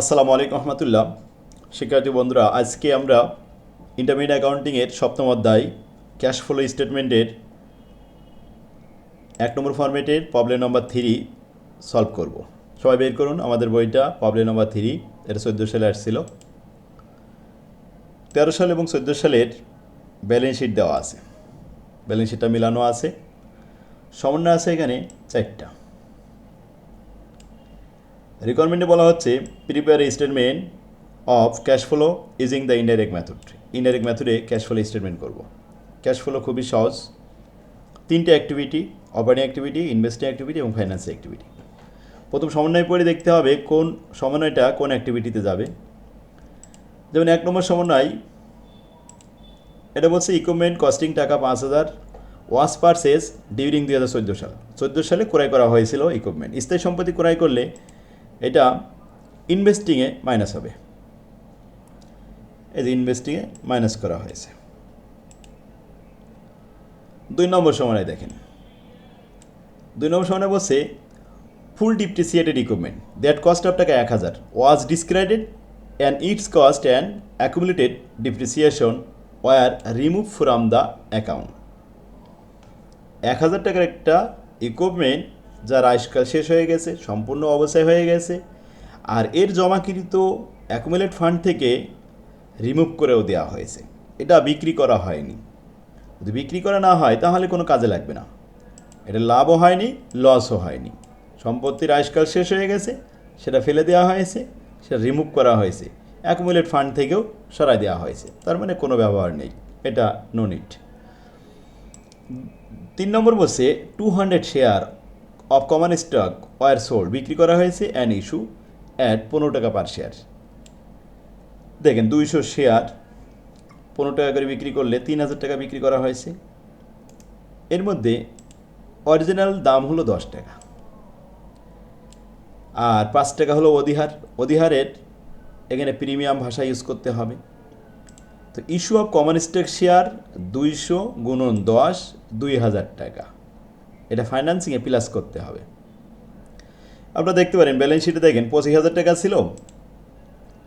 আসসালামু আলাইকুম রহমতুল্লাহ। শিক্ষার্থী বন্ধুরা, আজকে আমরা ইন্টারমিডিয়েট অ্যাকাউন্টিংয়ের সপ্তম অধ্যায় ক্যাশ ফ্লো স্টেটমেন্টের এক নম্বর ফরম্যাটের প্রবলেম নম্বর থ্রি সলভ করব। সবাই বের করুন, আমাদের বইটা প্রবলেম নম্বর থ্রি এটা চোদ্দ সালে আসছিল। তেরো সাল এবং চোদ্দ সালের ব্যালেন্স শিট দেওয়া আছে। ব্যালেন্স শিটটা মিলানো আছে। সমন্বয় আছে এখানে চারটা। রিকোয়ারমেন্টে বলা হচ্ছে prepare statement of cash flow using the indirect method indirect মেথডে ক্যাশ ফ্লো স্টেটমেন্ট করব। ক্যাশ ফ্লো খুবই সহজ। তিনটে activity operating activity investing activity এবং ফাইন্যান্সিং অ্যাক্টিভিটি প্রথম সমন্বয় পড়ে দেখতে হবে কোন সমন্বয়টা কোন অ্যাক্টিভিটিতে যাবে। যেমন এক নম্বর সমন্বয়, এটা বলছে ইকুইপমেন্ট কস্টিং টাকা পাঁচ হাজার ওয়াস পারসেস ডিউরিং দুই হাজার চোদ্দ সাল। চোদ্দ সালে ক্রয় করা হয়েছিল ইকুইপমেন্ট স্থায়ী সম্পত্তি ক্রয় করলে এটা ইনভেস্টিংয়ে মাইনাস হবে। এই যে ইনভেস্টিংয়ে মাইনাস করা হয়েছে। দুই নম্বর সময় দেখেন। দুই নম্বর সময় বলছে full depreciated equipment that cost of টাকা এক হাজার। Was discarded and its cost and accumulated depreciation were remove from the account এক হাজার টাকার একটা ইকুইপমেন্ট যার আয়ুষ্কাল শেষ হয়ে গেছে, সম্পূর্ণ অবসায় হয়ে গেছে, আর এর জমাকৃত অ্যাকুমুলেট ফান্ড থেকে রিমুভ করেও দেওয়া হয়েছে। এটা বিক্রি করা হয়নি। যদি বিক্রি করা না হয়, তাহলে কোনো কাজে লাগবে না। এটা লাভও হয়নি, লসও হয়নি। সম্পত্তির আয়ুষ্কাল শেষ হয়ে গেছে, সেটা ফেলে দেওয়া হয়েছে, সেটা রিমুভ করা হয়েছে, অ্যাকুমুলেট ফান্ড থেকেও সরাই দেওয়া হয়েছে। তার মানে কোনো ব্যবহার নেই। এটা নো নিট তিন নম্বর বসে two hundred share of common stock were sold বিক্রি করা হয়েছে অ্যান ইস্যু অ্যাট পনেরো টাকা পার শেয়ার দেখেন দুইশো শেয়ার পনেরো টাকা করে বিক্রি করলে তিন হাজার টাকা বিক্রি করা হয়েছে। এর মধ্যে অরিজিনাল দাম হলো দশ টাকা। আর পাঁচ টাকা হলো অধিহার। অধিহারের এখানে প্রিমিয়াম ভাষা ইউজ করতে হবে। তো issue of common stock share দুইশো গুণন দশ, দুই হাজার টাকা। এটা ফাইন্যান্সিংয়ে প্লাস করতে হবে। আপনারা দেখতে পারেন ব্যালেন্স শিটে দেখেন, পঁচিশ হাজার টাকা ছিল,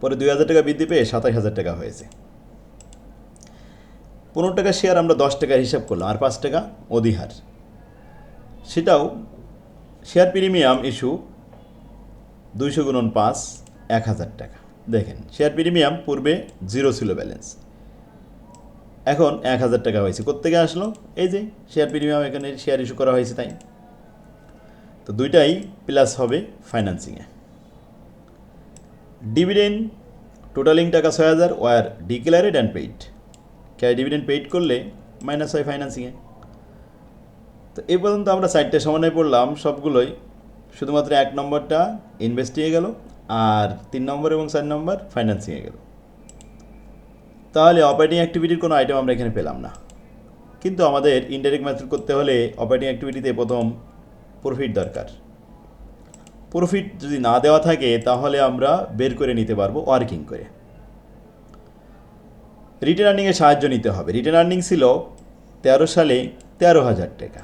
পরে দুই হাজার টাকা বৃদ্ধি পেয়ে সাতাশ হাজার টাকা হয়েছে। পনেরো টাকা শেয়ার আমরা দশ টাকার হিসাব করলাম, আর পাঁচ টাকা অধিহার। সেটাও শেয়ার প্রিমিয়াম ইস্যু দুইশো গুণন পাঁচ, এক হাজার টাকা। দেখেন শেয়ার প্রিমিয়াম পূর্বে জিরো ছিল ব্যালেন্স এখন এক হাজার টাকা হয়েছে। কোথেকে আসলো? এই যে শেয়ার প্রিমিয়াম এখানে শেয়ার ইস্যু করা হয়েছে তাই। তো দুইটাই প্লাস হবে ফাইন্যান্সিংয়ে ডিভিডেন্ড টোটালিং টাকা ছয় হাজার were declared and paid cash dividend paid করলে মাইনাস হয় ফাইন্যান্সিংয়ে তো এই পর্যন্ত আমরা চারটে সমন্বয় পড়লাম, সবগুলোই। শুধুমাত্র এক নম্বরটা ইনভেস্টিংয়ে গেল, আর তিন নম্বর এবং চার নম্বর ফাইন্যান্সিংয়ে গেল। তাহলে অপারেটিং অ্যাক্টিভিটির কোনো আইটেম আমরা এখানে পেলাম না। কিন্তু আমাদের ইনডাইরেক্ট মেথড করতে হলে অপারেটিং অ্যাক্টিভিটিতে প্রথম প্রফিট দরকার। প্রফিট যদি না দেওয়া থাকে, তাহলে আমরা বের করে নিতে পারব ওয়ার্কিং করে। রিটার্ন আর্নিংয়ে সাহায্য নিতে হবে। রিটার্ন আর্নিং ছিল তেরো সালে তেরো হাজার টাকা।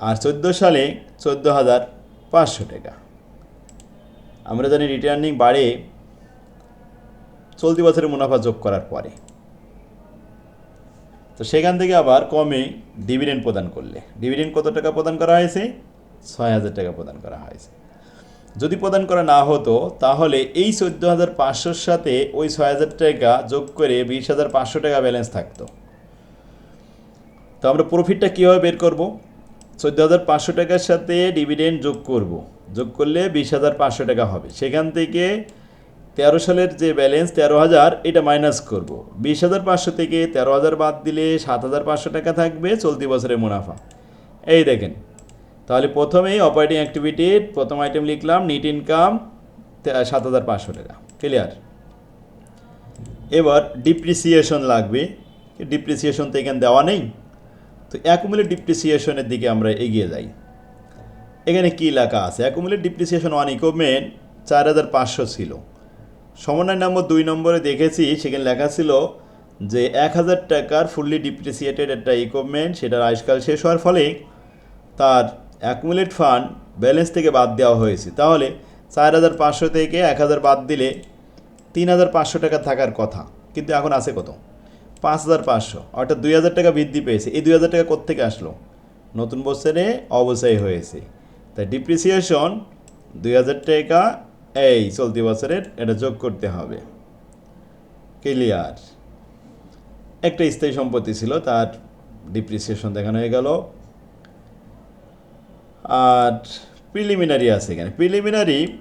আর চোদ্দ সালে চোদ্দ হাজার পাঁচশো টাকা। আমরা জানি রিটার্নিং বাড়ে চলতি বছরের মুনাফা যোগ করার পরে। তো সেখান থেকে আবার কমে ডিভিডেন্ড প্রদান করলে। ডিভিডেন্ড কত টাকা প্রদান করা হয়েছে? ছয় হাজার টাকা প্রদান করা হয়েছে। যদি প্রদান করা না হতো, তাহলে এই চোদ্দ হাজার পাঁচশোর সাথে ওই ছয় হাজার টাকা যোগ করে বিশ হাজার পাঁচশো টাকা ব্যালেন্স থাকতো। তো আমরা প্রফিটটা কীভাবে বের করব? চোদ্দ হাজার পাঁচশো টাকার সাথে ডিভিডেন্ড যোগ করব। যোগ করলে বিশ হাজার পাঁচশো টাকা হবে। সেখান থেকে তেরো সালের যে ব্যালেন্স তেরো হাজার, এটা মাইনাস করব। বিশ হাজার পাঁচশো থেকে তেরো হাজার বাদ দিলে সাত হাজার পাঁচশো টাকা থাকবে চলতি বছরের মুনাফা। এই দেখেন, তাহলে প্রথমেই অপারেটিং অ্যাক্টিভিটির প্রথম আইটেম লিখলাম নিট ইনকাম সাত হাজার পাঁচশো টাকা। ক্লিয়ার এবার ডিপ্রিসিয়েশন লাগবে। ডিপ্রিসিয়েশন তো এখানে দেওয়া নেই। তো অ্যাকুমুলেট ডিপ্রিসিয়েশনের দিকে আমরা এগিয়ে যাই। এখানে কী লেখা আছে? অ্যাকুমুলেট ডিপ্রিসিয়েশন ওয়ান ইকুইপমেন্ট চার হাজার পাঁচশো ছিল। সমন্বয় নম্বর দুই নম্বরে দেখেছি, সেখানে লেখা ছিল যে এক হাজার টাকার ফুললি ডিপ্রিসিয়েটেড একটা ইকুইপমেন্ট সেটার আয়ুষ্কাল শেষ হওয়ার ফলে তার অ্যাকুমুলেট ফান্ড ব্যালেন্স থেকে বাদ দেওয়া হয়েছে। তাহলে চার হাজার পাঁচশো থেকে এক হাজার বাদ দিলে তিন হাজার পাঁচশো টাকা থাকার কথা। কিন্তু এখন আছে কত? পাঁচ হাজার পাঁচশো। অর্থাৎ দুই হাজার টাকা বৃদ্ধি পেয়েছে। এই দুই হাজার টাকা কোত্থেকে আসলো? নতুন বছরে অবশ্যই হয়েছে। তাই ডিপ্রিসিয়েশন দুই হাজার টাকা এই চলতি বছরের এটা যোগ করতে হবে। ক্লিয়ার একটা স্থায়ী সম্পত্তি ছিল তার ডিপ্রিসিয়েশন দেখানো হয়ে গেল। আর প্রিলিমিনারি আছে এখানে। Preliminary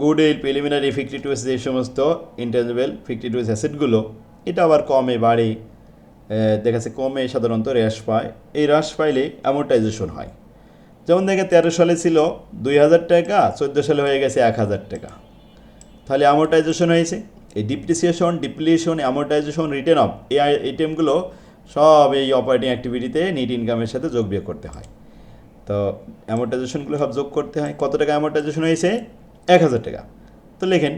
goodwill preliminary fifty two যে সমস্ত ইন্টেঞ্জেবল টু অ্যাসেটগুলো এটা আবার কমে বাড়ে। আহ, দেখা যাচ্ছে কমে সাধারণত হ্রাস পায়। এই হ্রাস পাইলে অ্যামোর্টাইজেশন হয়। যেমন দেখে তেরো সালে ছিল দুই হাজার টাকা, চোদ্দ সালে হয়ে গেছে এক হাজার টাকা। তাহলে অ্যামোর্টাইজেশন হয়েছে। এই depreciation depletion amortization return of এই আইটেমগুলো সব এই অপারেটিং অ্যাক্টিভিটিতে নিট ইনকামের সাথে যোগ বিয়োগ করতে হয়। তো অ্যামোর্টাইজেশনগুলো সব যোগ করতে হয়। কত টাকা অ্যামোর্টাইজেশন হয়েছে? এক হাজার টাকা। তো লেখেন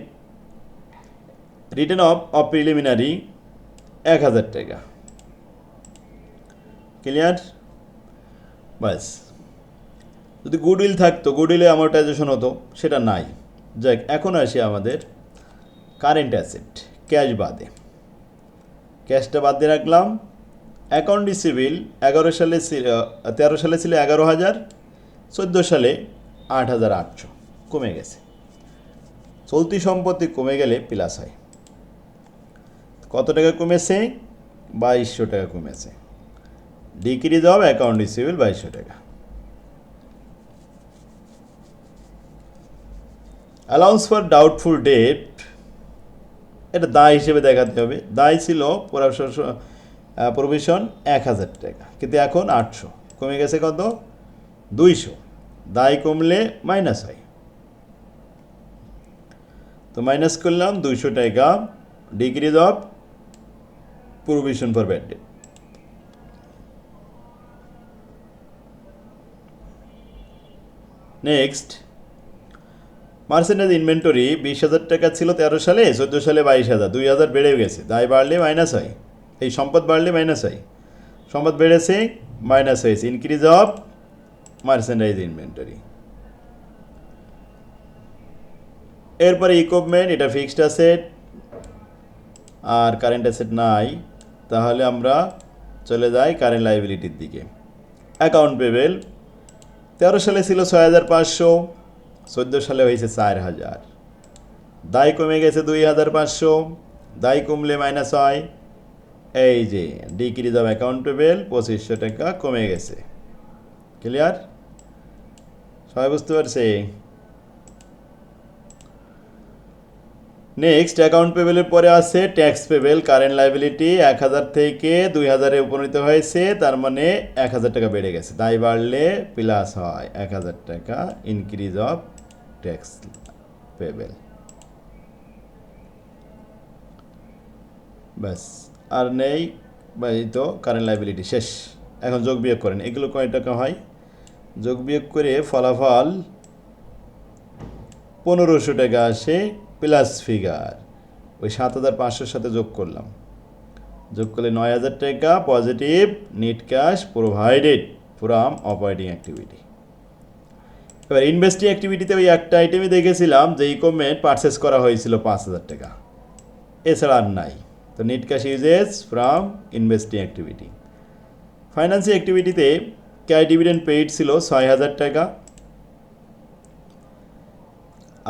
রিটার্ন অফ অফ প্রিলিমিনারি এক হাজার টাকা। ক্লিয়ার বাস। যদি গুডউইল থাকতো গুডউইলে অ্যামোর্টাইজেশন হতো, সেটা নাই। যাক, এখন আসি আমাদের কারেন্ট অ্যাসেট ক্যাশ বাদে। ক্যাশটা বাদ দিয়ে রাখলাম। অ্যাকাউন্ট রিসিভিল এগারো সালে তেরো সালে ছিল এগারো হাজার, চোদ্দ সালে আট হাজার আটশো। কমে গেছে। চলতি সম্পত্তি কমে গেলে প্লাস হয়। কত টাকা কমেছে? বাইশশো টাকা কমেছে। ডিক্রিজ অফ অ্যাকাউন্ট রিসিভিল বাইশশো টাকা। অ্যালাউন্স ফর ডাউটফুল ডেট এটা দায় হিসেবে দেখাতে হবে। দায় ছিল প্রভিশন এক হাজার টাকা, কিন্তু এখন আটশো। কমে গেছে কত? দুইশো। দায় কমলে মাইনাস হয়। তো মাইনাস করলাম দুইশো টাকা। Decrease of provision for bad debt next merchandise inventory বিশ হাজার টাকা ছিল তেরো সালে, চোদ্দ সালে বাইশ হাজার। দুই হাজার বেড়ে গেছে। দায় বাড়লে মাইনাস হয়। এই সম্পদ বাড়লে মাইনাস হয়। সম্পদ বেড়েছে মাইনাস হয়েছে। Increase of merchandise inventory. এরপরে ইকুইপমেন্ট এটা ফিক্সড অ্যাসেট আর কারেন্ট অ্যাসেট নাই। তাহলে আমরা চলে যাই কারেন্ট লাইবিলিটির দিকে। অ্যাকাউন্ট পেবেল তেরো সালে ছিল ছয় হাজার পাঁচশো। চোদ্দ সালে হয়েছে চার হাজার। দায় কমে গেছে দুই হাজার পাঁচশো, দায় কমলে মাইনাস হয়, এই যে ডিক্রিজ অফ অ্যাকাউন্টেবল পঁচিশশো টাকা কমে গেছে। ক্লিয়ার সবাই বুঝতে পারছে? নেক্সট অ্যাকাউন্ট পেবেলের পরে আছে ট্যাক্স পেবেল কারেন্ট লাইবিলিটি এক হাজার থেকে দুই হাজারে উপনীত হয়েছে, তার মানে এক হাজার টাকা বেড়ে গেছে। দায় বাড়লে প্লাস হয় এক হাজার টাকা ইনক্রিজ অফ ট্যাক্স পেবেল ব্যাস, আর নেই বা এই তো কারেন্ট লাইবিলিটি শেষ। এখন যোগ বিয়োগ করেন। এগুলো কয় টাকা হয়? যোগ বিয়োগ করে ফলাফল পনেরোশো টাকা আসে প্লাস ফিগার ওই সাত হাজার পাঁচশোর সাথে যোগ করলাম। যোগ করলে নয় হাজার টাকা positive net cash provided from operating activity এবার ইনভেস্টিং অ্যাক্টিভিটিতে ওই একটা আইটেমই দেখেছিলাম যে ইকুইপমেন্ট পারচেস করা হয়েছিল পাঁচ হাজার টাকা। এছাড়া আর নাই। তো net cash uses from investing activity financing অ্যাক্টিভিটিতে cash dividend paid ছিল ছয় হাজার টাকা।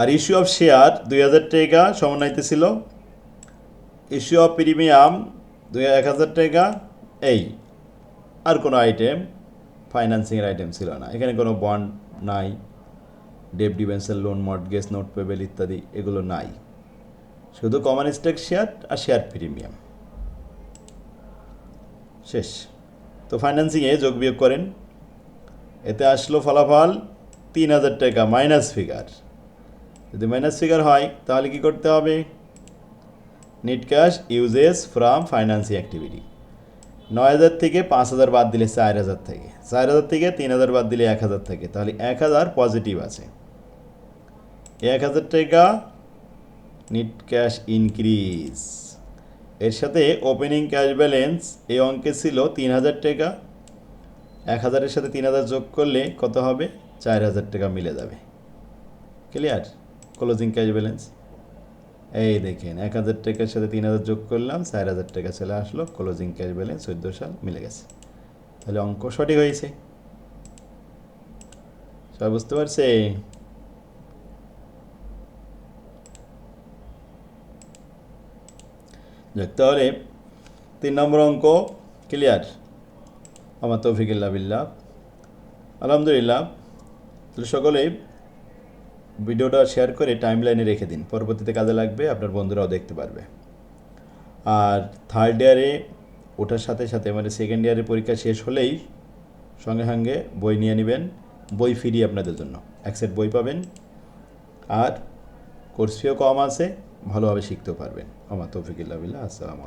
আর ইস্যু অফ শেয়ার দুই হাজার টাকা সমন্বয়তে ছিল। ইস্যু অফ প্রিমিয়াম দুই এক হাজার টাকা। এই, আর কোনো আইটেম ফাইন্যান্সিংয়ের আইটেম ছিল না। এখানে কোনো বন্ড নাই ডেপ ডিভেন্সের লোন মর্টগেজ নোট পেবেল ইত্যাদি, এগুলো নাই। শুধু কমন স্টক শেয়ার আর শেয়ার প্রিমিয়াম শেষ। তো ফাইন্যান্সিংয়ে যোগ বিয়োগ করেন। এতে আসলো ফলাফল তিন হাজার টাকা মাইনাস ফিগার যদি মাইনাস ফিগার হয়, তাহলে কি করতে হবে? Net cash uses from financing activity নয় হাজার থেকে পাঁচ হাজার বাদ দিলে চার হাজার থেকে। চার হাজার থেকে তিন হাজার বাদ দিলে এক হাজার থেকে। তাহলে এক হাজার পজিটিভ আছে। এক হাজার টাকা নেট ক্যাশ ইনক্রিজ এর সাথে ওপেনিং ক্যাশ ব্যালেন্স এই অঙ্কে ছিল তিন হাজার টাকা। এক হাজারের সাথে তিন হাজার যোগ করলে কত হবে? চার হাজার টাকা মিলে যাবে। ক্লিয়ার ক্লোজিং ক্যাশ ব্যালেন্স এই দেখেন, এক হাজার টাকার সাথে তিন হাজার যোগ করলাম, চার হাজার টাকা চলে আসলো ক্লোজিং ক্যাশ ব্যালেন্স চোদ্দ সাল মিলে গেছে। তাহলে অঙ্ক সঠিক হয়েছে। সবাই বুঝতে পারছে? তাহলে তিন নম্বর অঙ্ক ক্লিয়ার আমার তৌফিকুল্লাহ বিল্লাহ। আলহামদুলিল্লাহ। তাহলে সকলেই ভিডিওটা শেয়ার করে টাইম লাইনে রেখে দিন। পরবর্তীতে কাজে লাগবে, আপনার বন্ধুরাও দেখতে পারবে। আর থার্ড ইয়ারে ওঠার সাথে সাথে মানে সেকেন্ড ইয়ারের পরীক্ষা শেষ হলেই সঙ্গে সঙ্গে বই নিয়ে নেবেন। বই ফ্রি আপনাদের জন্য। এক সেট বই পাবেন। আর কোর্স ফিও কম আছে, ভালোভাবে শিখতেও পারবেন। আমার তৌফিকুল্লাহ আসসালামু